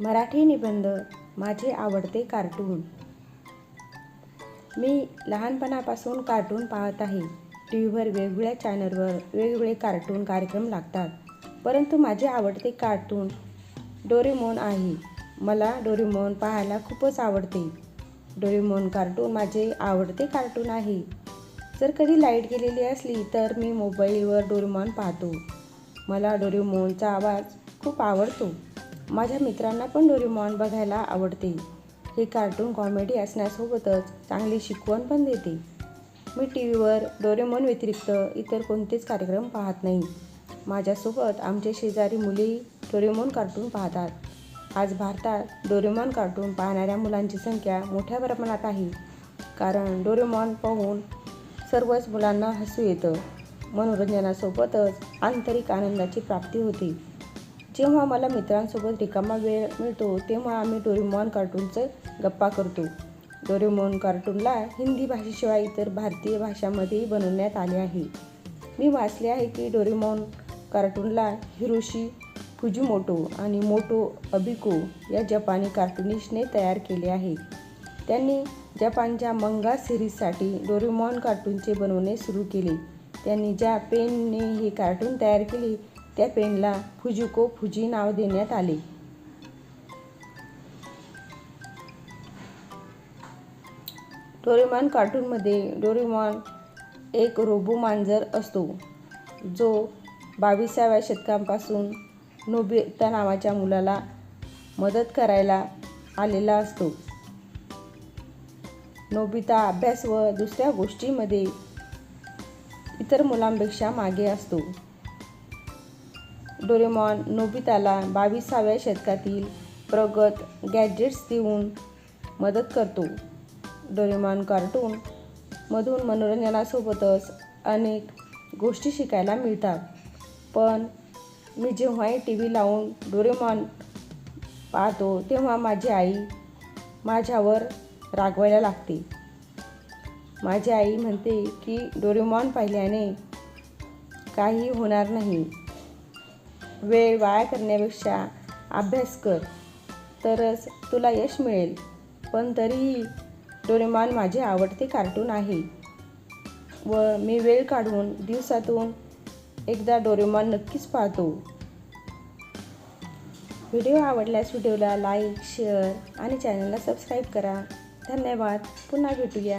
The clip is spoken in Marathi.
मराठी निबंध माझे आवडते कार्टून. मी लहानपणापासून कार्टून पाहत आहे. टी व्हीवर वेगवेगळ्या चॅनलवर वेगवेगळे कार्टून कार्यक्रम लागतात. परंतु माझे आवडते कार्टून डोरेमोन आहे. मला डोरेमोन पाहायला खूपच आवडते. डोरेमोन कार्टून माझे आवडते कार्टून आहे. जर कधी लाइट गेलेली असली तर मी मोबाईलवर डोरेमॉन पाहतो. मला डोरेमोनचा आवाज खूप आवडतो. माझ्या मित्रांना पण डोरेमॉन बघायला आवडते. हे कार्टून कॉमेडी असण्यासोबतच चांगली शिकवण पण देते. मी टी व्हीवर डोरेमॉन व्यतिरिक्त इतर कोणतेच कार्यक्रम पाहत नाही. माझ्यासोबत आमचे शेजारी मुलेही डोरेमॉन कार्टून पाहतात. आज भारतात डोरेमॉन कार्टून पाहणाऱ्या मुलांची संख्या मोठ्या प्रमाणात आहे. कारण डोरेमॉन पाहून सर्वच मुलांना हसू येतं. मनोरंजनासोबतच आंतरिक आनंदाची प्राप्ती होते. जेव्हा मला मित्रांसोबत रिकामा वेळ मिळतो तेव्हा आम्ही डोरेमॉन कार्टूनचं गप्पा करतो. डोरेमॉन कार्टूनला हिंदी भाषेशिवाय इतर भारतीय भाषांमध्येही बनवण्यात आले आहे. मी वाचले आहे की डोरेमॉन कार्टूनला हिरोशी फुजिमोटो आणि मोटो अबिको या जपानी कार्टुनिस्टने तयार केले आहे. त्यांनी जपानच्या मंगा सिरीजसाठी डोरेमॉन कार्टूनचे बनवणे सुरू केले. त्यांनी ज्या पेनने हे कार्टून तयार केले त्या पेनला फुजिको फुजी नाव देण्यात आले. डोरेमॉन कार्टूनमध्ये डोरेमॉन एक रोबो मांजर असतो जो बावीसाव्या शतकापासून नोबिता नावाच्या मुलाला मदत करायला आलेला असतो. नोबिता अभ्यास व दुसऱ्या गोष्टीमध्ये इतर मुलांपेक्षा मागे असतो. डोरेमॉन नोबिताला बावीसाव्या शतकातील प्रगत गॅजेट्स देऊन मदत करतो. डोरेमॉन कार्टून मधून मनोरंजनासोबतच अनेक गोष्टी शिकायला मिळतात. पण मी जेव्हाही टी व्ही लावून डोरेमॉन पाहतो तेव्हा माझी आई माझ्यावर रागवायला लागते. माझी आई म्हणते की डोरेमॉन पाहिल्याने काही होणार नाही. वेळ वाया करण्यापेक्षा अभ्यास कर. तरच तुला यश मिळेल. पण तरीही डोरेमॉन माझे आवडते कार्टून आहे. व मी वेळ काढून दिवसातून एकदा डोरेमॉन नक्कीच पाहतो. व्हिडिओ आवडल्यास व्हिडिओला लाईक शेअर आणि चॅनलला सबस्क्राईब करा. धन्यवाद. पुन्हा भेटूया.